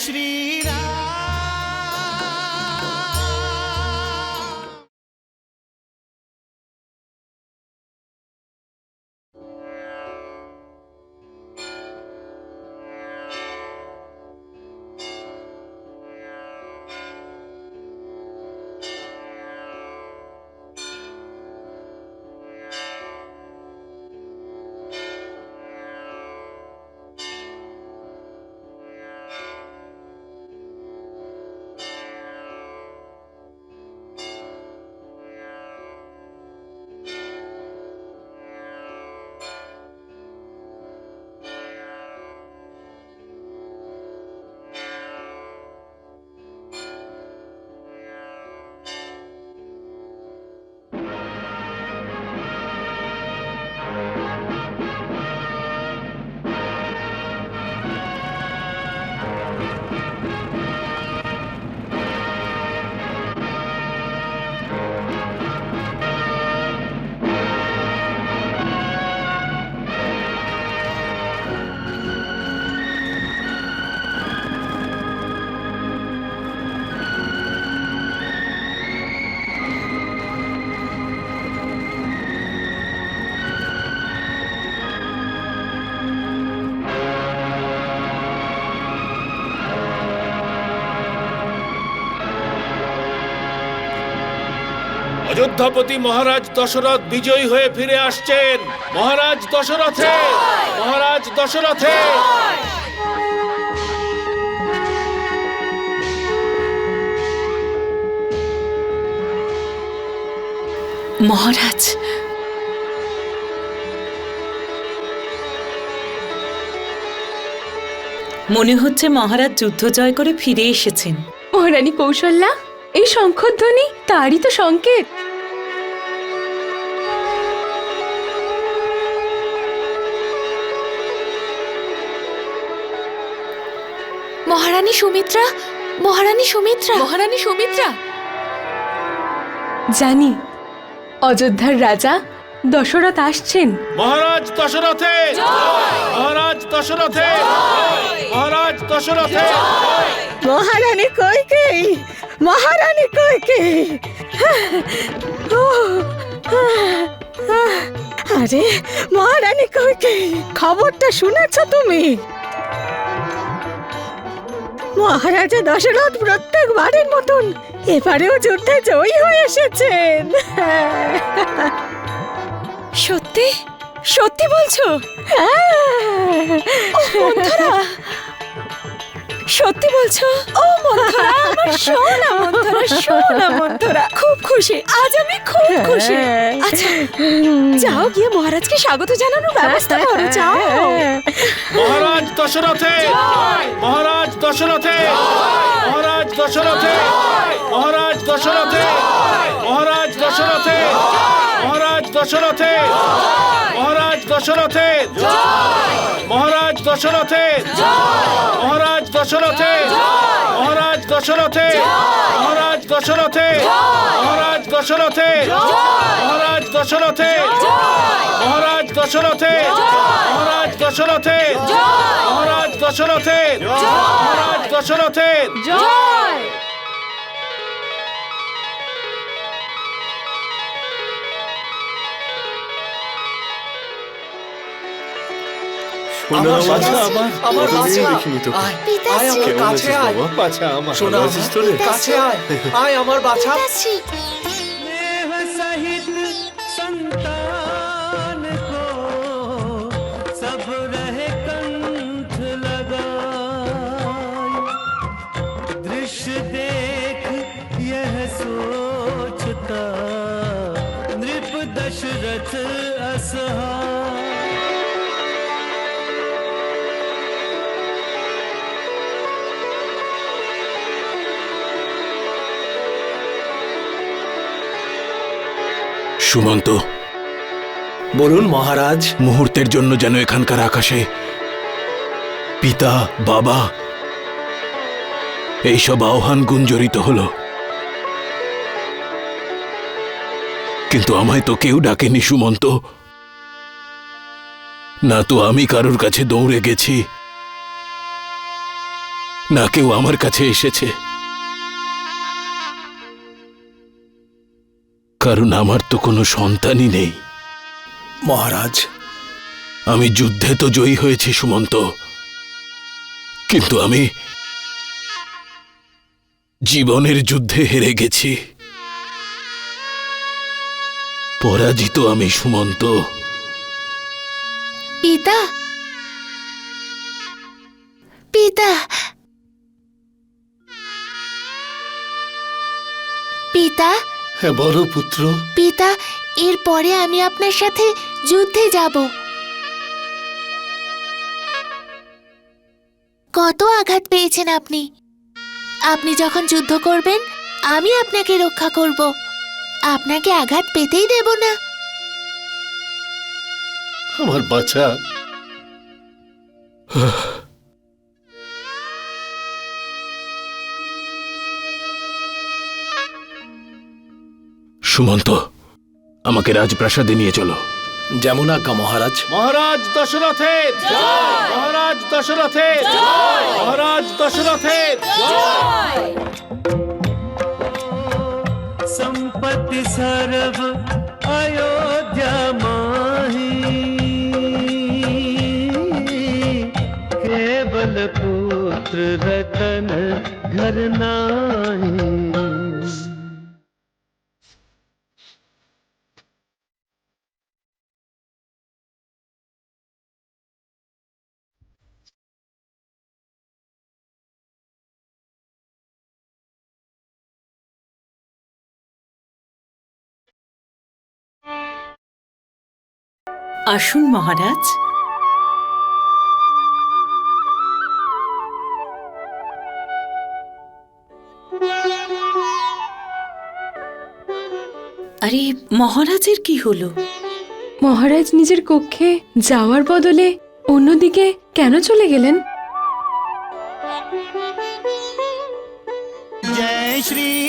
श्रीरा অযোধ্যাপতি মহারাজ দশরথ বিজয়ী হয়ে ফিরে আসছেন। মহারাজ দশরথে মহারাজ দশরথে। মহারাজ মনে হচ্ছে মহারাজ যুদ্ধ জয় করে ফিরে এসেছেন। মহারানী কৌশল্যা এই শঙ্খধ্বনি তারই তো সংকেত। মহারানী সুমিত্রা? মহারানী সুমিত্রা? মহারানী সুমিত্রা! জানি অযোধ্যার রাজা দশরথ আসছেন। মহারাজ দশরথে! মহারাজ দশরথে! মহারাজ দশরথে! মহারানী কইকেই মহারানী কইকেই আরে মহারানী কইকেই খবরটা শুনেছ তুমি? মহারাজা দশরথ প্রত্যেক প্রত্যেকবারের মতন এবারেও যুদ্ধে জয়ী হয়ে এসেছেন। সত্যি? সত্যি বলছো? সত্যি বলছো? ও মন্থরা, আমার সোনা মন্থরা সোনা মন্থরা। খুব খুশি, আজ আমি খুব খুশি। আচ্ছা যাও গিয়ে মহারাজকে স্বাগত জানানোর ব্যবস্থা করো, যাও। মহারাজ দশরথে মহারাজ দশরথে মহারাজ দশরথে মহারাজ দশরথে মহারাজ দশরথে মহারাজ দশরথে। মহারাজ দশরথে মহারাজ দশরথে মহারাজ দশরথে মহারাজ দশরথে মহারাজ দশরথে মহারাজ দশরথে মহারাজ দশরথে মহারাজ দশরথে মহারাজ দশরথে মহারাজ দশরথে মহারাজ দশরথে আমার বাছা আয় আমার কাছে আয় বাছা আছিস তো কাছে আয় আয় আমার বাছা সহিত সন্তা সুমন্ত। বলুন মহারাজ, মুহূর্তের জন্য যেন এখানকার আকাশে পিতা, বাবা, এইসব আহ্বান গুঞ্জরিত হলো। কিন্তু আমায় তো কেউ ডাকেনি সুমন্ত। না তো আমি কারোর কাছে দৌড়ে গেছি, না কেউ আমার কাছে এসেছে। কারণ আমার তো কোনো সন্তানই নেই। মহারাজ। আমি যুদ্ধে তো জয়ী হয়েছি সুমন্ত। কিন্তু আমি জীবনের যুদ্ধে হেরে গেছি। পরাজিত আমি সুমন্ত। পিতা! পিতা! পিতা! হ্যাঁ বলো পুত্র। পিতা এরপরে আমি আপনার সাথে যুদ্ধে যাব। কত আঘাত পেয়েছেন আপনি? আপনি যখন যুদ্ধ করবেন আমি আপনাকে রক্ষা করব। আপনাকে আঘাত পেতেই দেব না। আমার বাচ্চা সুমন্ত আমাকে রাজপ্রাসাদে নিয়ে চলো যেমন আজ্ঞা মহারাজ মহারাজ দশরথের মহারাজ দশরথের মহারাজ দশরথের संपत्ति सर्व अयोध्या माही केवल पुत्र रतन घर नाही আসুন মহারাজ। আরে মহারাজের কি হলো? মহারাজ নিজের কক্ষে যাওয়ার বদলে অন্যদিকে কেন চলে গেলেন? জয় শ্রী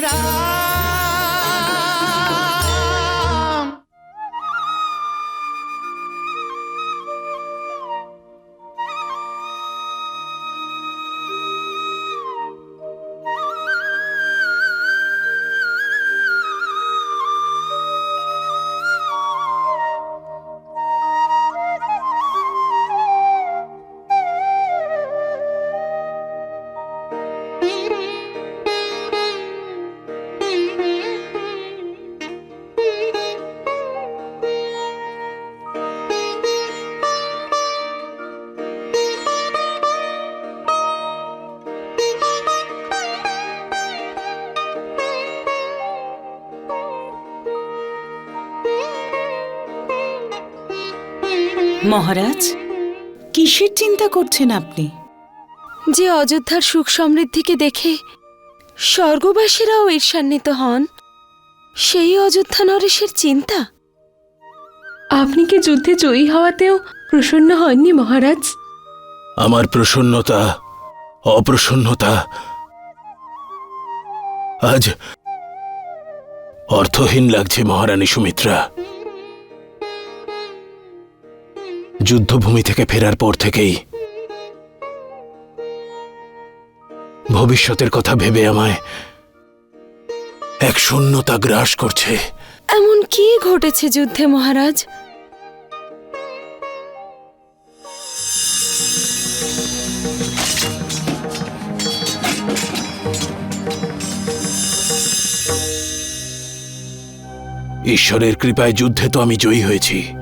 mira মহারাজ কিসের চিন্তা করছেন আপনি? যে অযোধ্যার সুখ সমৃদ্ধিকে দেখে স্বর্গবাসীরাও ঈর্ষান্বিত হন সেই অযোধ্যা নরেশের চিন্তা? আপনি কি যুদ্ধে জয়ী হওয়াতেও প্রসন্ন হননি মহারাজ? আমার প্রসন্নতা অপ্রসন্নতা আজ অর্থহীন লাগছে মহারানী সুমিত্রা। যুদ্ধভূমি থেকে ফেরার পর থেকেই। ভবিষ্যতের কথা ভেবে আমায় এক শূন্যতা গ্রাস করছে। এমন কি ঘটেছে যুদ্ধে মহারাজ? ঈশ্বরের কৃপায় যুদ্ধে তো আমি জয়ী হয়েছি।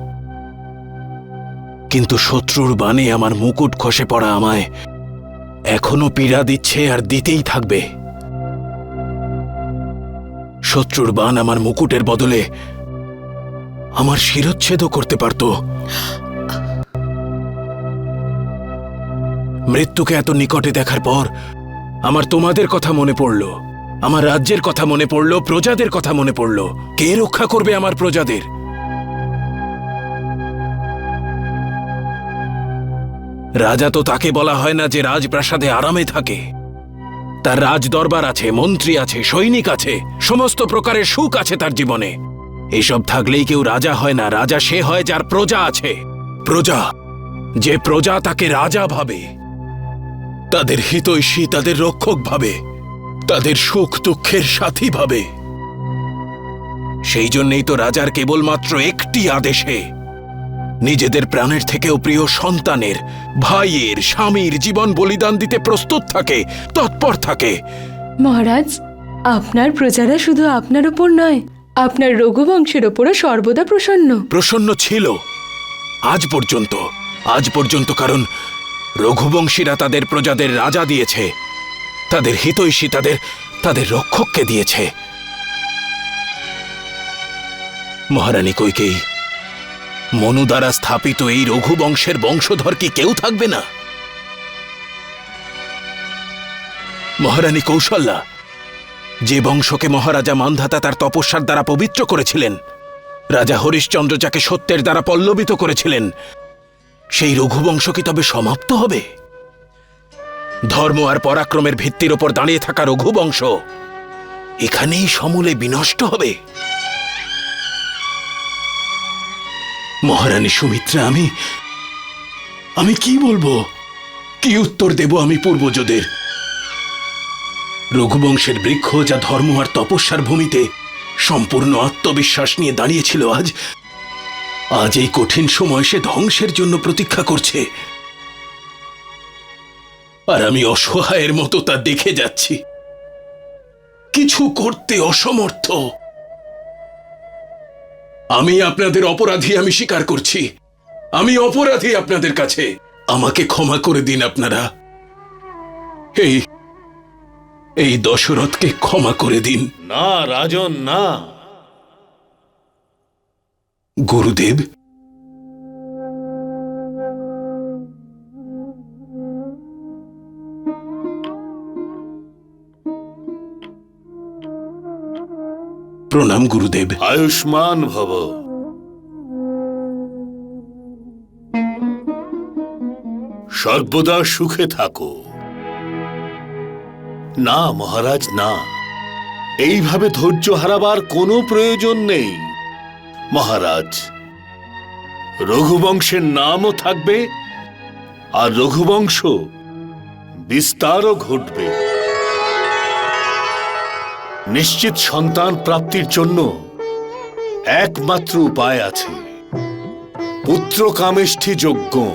কিন্তু শত্রুর বাণে আমার মুকুট খসে পড়া আমায় এখনও পীড়া দিচ্ছে আর দিতেই থাকবে। শত্রুর বাণ আমার মুকুটের বদলে আমার শিরচ্ছেদও করতে পারত। মৃত্যুকে এত নিকটে দেখার পর আমার তোমাদের কথা মনে পড়ল, আমার রাজ্যের কথা মনে পড়ল, প্রজাদের কথা মনে পড়ল। কে রক্ষা করবে আমার প্রজাদের? রাজা তো তাকে বলা হয় না যে রাজপ্রাসাদে আরামে থাকে। তার রাজ দরবার আছে, মন্ত্রী আছে, সৈনিক আছে, সমস্ত প্রকারের সুখ আছে তার জীবনে। এসব থাকলেই কেউ রাজা হয় না, রাজা সে হয় যার প্রজা আছে। প্রজা, যে প্রজা তাকে রাজা ভাবে, তাদের হিতৈষী তাদের রক্ষক ভাবে, তাদের সুখ দুঃখের সাথী ভাবে। সেই জন্যই তো রাজার কেবলমাত্র একটি আদেশে নিজেদের প্রাণের থেকেও প্রিয় সন্তানের ভাইয়ের স্বামীর জীবন বলিদান দিতে প্রস্তুত থাকে তৎপর থাকে। মহারাজ আপনার প্রজারা শুধু আপনার উপর নয় আপনার রঘুবংশের ওপরও সর্বদা প্রসন্ন। প্রসন্ন ছিল। আজ পর্যন্ত আজ পর্যন্ত কারণ রঘুবংশীরা তাদের প্রজাদের রাজা দিয়েছে। তাদের হিতৈষী তাদের তাদের রক্ষককে দিয়েছে। মহারানী কৈকেয়ী মনু দ্বারা স্থাপিত এই রঘুবংশের বংশধর কি কেউ থাকবে না? মহারানী কৌশল্যা, যে বংশকে মহারাজা মান্ধাতা তার তপস্যার দ্বারা পবিত্র করেছিলেন, রাজা হরিশ্চন্দ্র যাকে সত্যের দ্বারা পল্লবিত করেছিলেন, সেই রঘুবংশ কি তবে সমাপ্ত হবে? ধর্ম আর পরাক্রমের ভিত্তির ওপর দাঁড়িয়ে থাকা রঘুবংশ এখানেই সমূলে বিনষ্ট হবে। মহারানী সুমিত্রা, আমি আমি কি বলব? কি উত্তর দেব আমি পূর্বজদের? রঘুবংশের বৃক্ষ, যা ধর্ম আর তপস্যার ভূমিতে সম্পূর্ণ আত্মবিশ্বাস নিয়ে দাঁড়িয়েছিল, আজ আজ এই কঠিন সময় সে ধ্বংসের জন্য প্রতীক্ষা করছে। আর আমি অসহায়ের মতো তা দেখে যাচ্ছি। কিছু করতে অসমর্থ। আমি আপনাদের অপরাধী আমি স্বীকার করছি। আমি অপরাধী আপনাদের কাছে। আমাকে ক্ষমা করে দিন আপনারা। এই এই দশরথকে ক্ষমা করে দিন। না রাজন না। গুরুদেব প্রণাম, গুরুদেব। আয়ুষ্মান ভব। সর্বদা সুখে থাকো। না, মহারাজ, না। এইভাবে ধৈর্য হারাবার কোনো প্রয়োজন নেই। মহারাজ, রঘুবংশের নামও থাকবে আর রঘুবংশ বিস্তারও ঘটবে। নিশ্চিত সন্তান প্রাপ্তির জন্য একমাত্র উপায় আছে। পুত্র কামেষ্ঠী যজ্ঞ।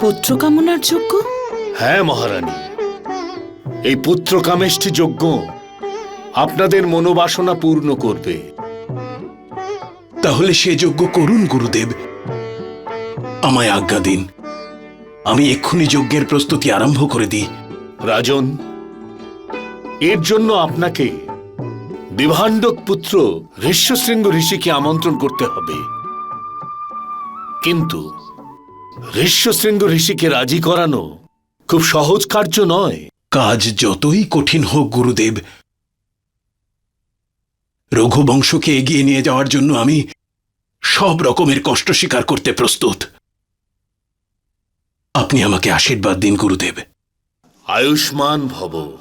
পুত্র কামনার যোগ্য হ্যাঁ মহারানী। এই পুত্র কামেষ্ঠী যজ্ঞ আপনাদের মনোবাসনা পূর্ণ করবে। তাহলে সে যজ্ঞ করুন গুরুদেব। আমায় আজ্ঞা দিন। আমি এক্ষুনি যজ্ঞের প্রস্তুতি আরম্ভ করে দিই। রাজন এর জন্য আপনাকে বিভাণ্ডক পুত্র ঋষ্যশৃঙ্গ ঋষিকে আমন্ত্রণ করতে হবে। কিন্তু ঋষ্যশৃঙ্গ ঋষিকে রাজি করানো খুব সহজ কার্য নয়। কাজ যতই কঠিন হোক গুরুদেব। রঘুবংশকে এগিয়ে নিয়ে যাওয়ার জন্য আমি সব রকমের কষ্ট স্বীকার করতে প্রস্তুত। আপনি আমাকে আশীর্বাদ দিন গুরুদেব। আয়ুষ্মান ভব।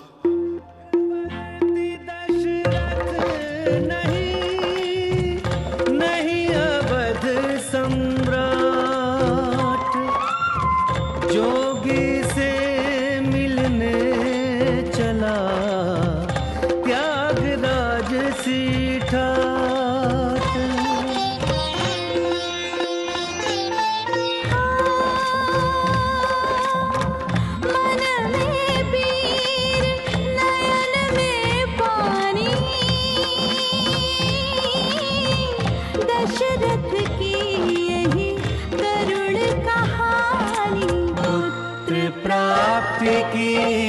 की।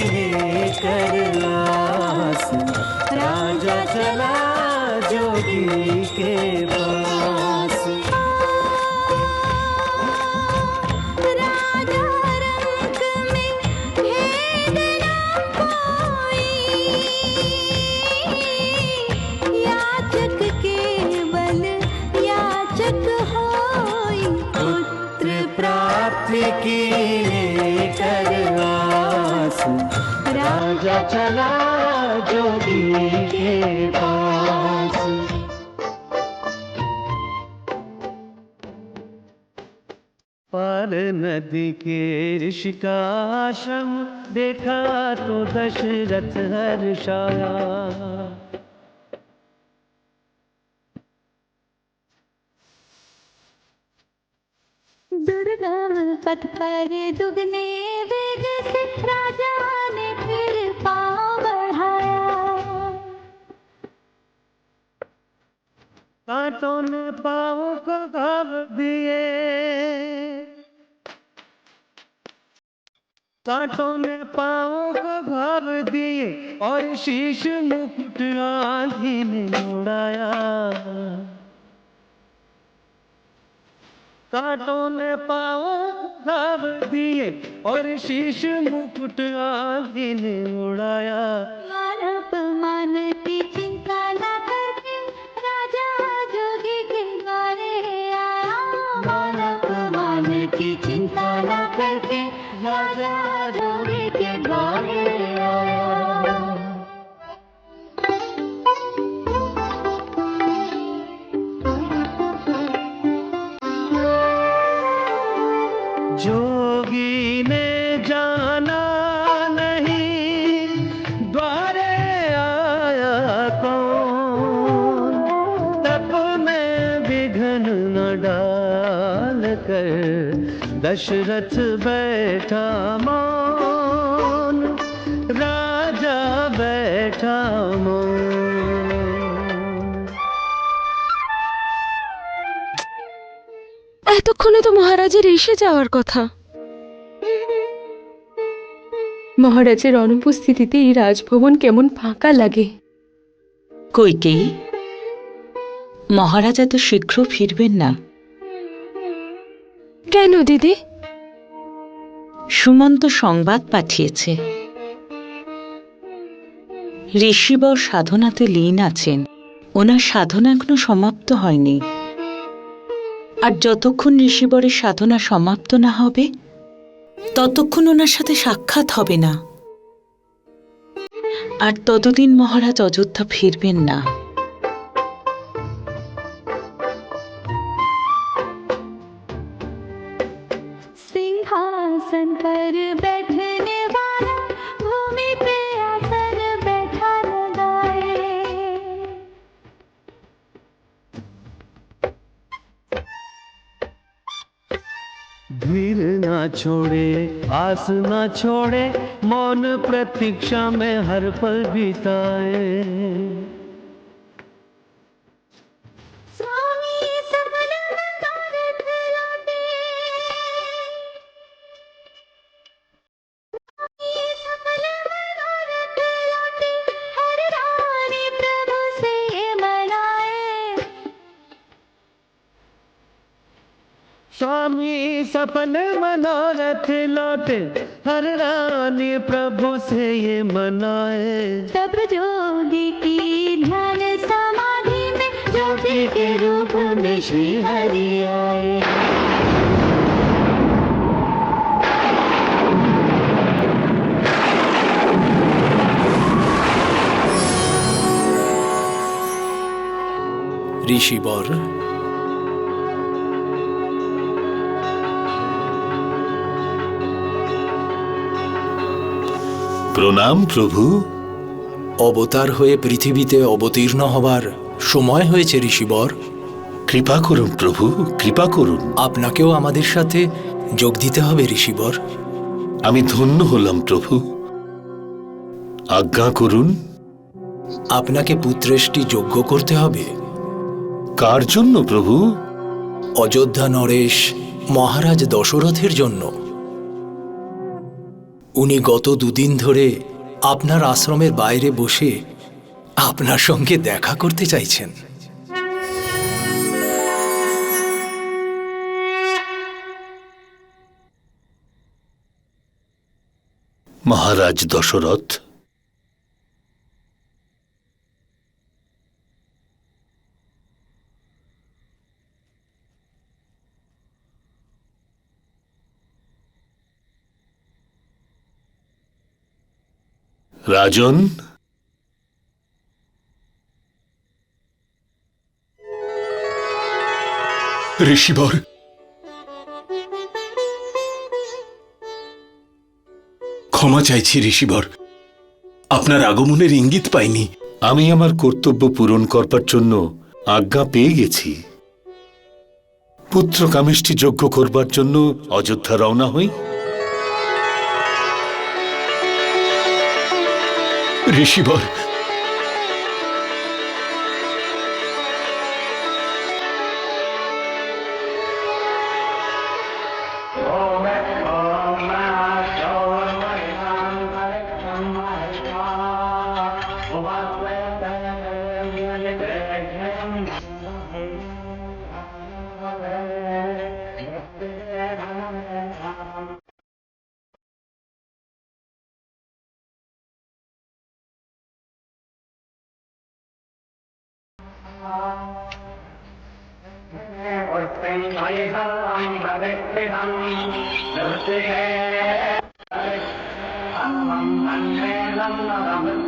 राजा चला जोगी के पास। पार नदी के ऋषि का आश्रम देखा तो दशरथ हर्षाया दुर्गम पथ पर दुगने वेग से राजा ने कांटों ने पाँव को घाव दिए। कांटों ने पाँव को घाव दिए और शीश मुकुट आंधी ने उड़ाया कांटों ने पाँव को घाव दिए और शीश मुकुट आंधी ने उड़ाया दशरथ बैठा मौन राजा बैठा मौन এতক্ষণে তো মহারাজের এসে যাওয়ার কথা মহারাজের অনুপস্থিতিতে এই রাজভবন কেমন ফাঁকা লাগে কইকেই মহারাজা তো শীঘ্র ফিরবেন না কেন, দিদি? সুমন্ত সংবাদ পাঠিয়েছে। ঋষিবর সাধনাতে লীন আছেন। ওনার সাধনা এখনও সমাপ্ত হয়নি। আর যতক্ষণ ঋষিবরের সাধনা সমাপ্ত না হবে, ততক্ষণ ওনার সাথে সাক্ষাৎ হবে না। আর ততদিন মহারাজ অযোধ্যা ফিরবেন না। छोड़े आस ना छोड़े मौन प्रतीक्षा में हर पल बिताए। स्वामी सपन मनोरथ लौटे। हर रानी प्रभु से ये मनाए। सब जोगी की ध्यान समाधि में जोगी के रूप में श्री हरि आए। ऋषि बौर প্রণাম প্রভু। অবতার হয়ে পৃথিবীতে অবতীর্ণ হবার সময় হয়েছে ঋষিবর। কৃপা করুন প্রভু কৃপা করুন। আপনাকেও আমাদের সাথে যোগ দিতে হবে ঋষিবর। আমি ধন্য হলাম প্রভু। আজ্ঞা করুন। আপনাকে পুত্রেষ্টি যোগ্য করতে হবে। কার জন্য প্রভু? অযোধ্যা নরেশ মহারাজ দশরথের জন্য। উনি গত দুদিন ধরে আপনার আশ্রমের বাইরে বসে আপনার সঙ্গে দেখা করতে চাইছেন। মহারাজ দশরথ রাজন? ঋষিবর। ক্ষমা চাইছি ঋষিবর। আপনার আগমনের ইঙ্গিত পাইনি। আমি আমার কর্তব্য পূরণ করবার জন্য আজ্ঞা পেয়ে গেছি। পুত্র কামিষ্টি যজ্ঞ করবার জন্য অযোধ্যা রওনা হই। ঋষিবর वयसां प्रविष्टितम् दृष्टिके अन्नं अन्येदं न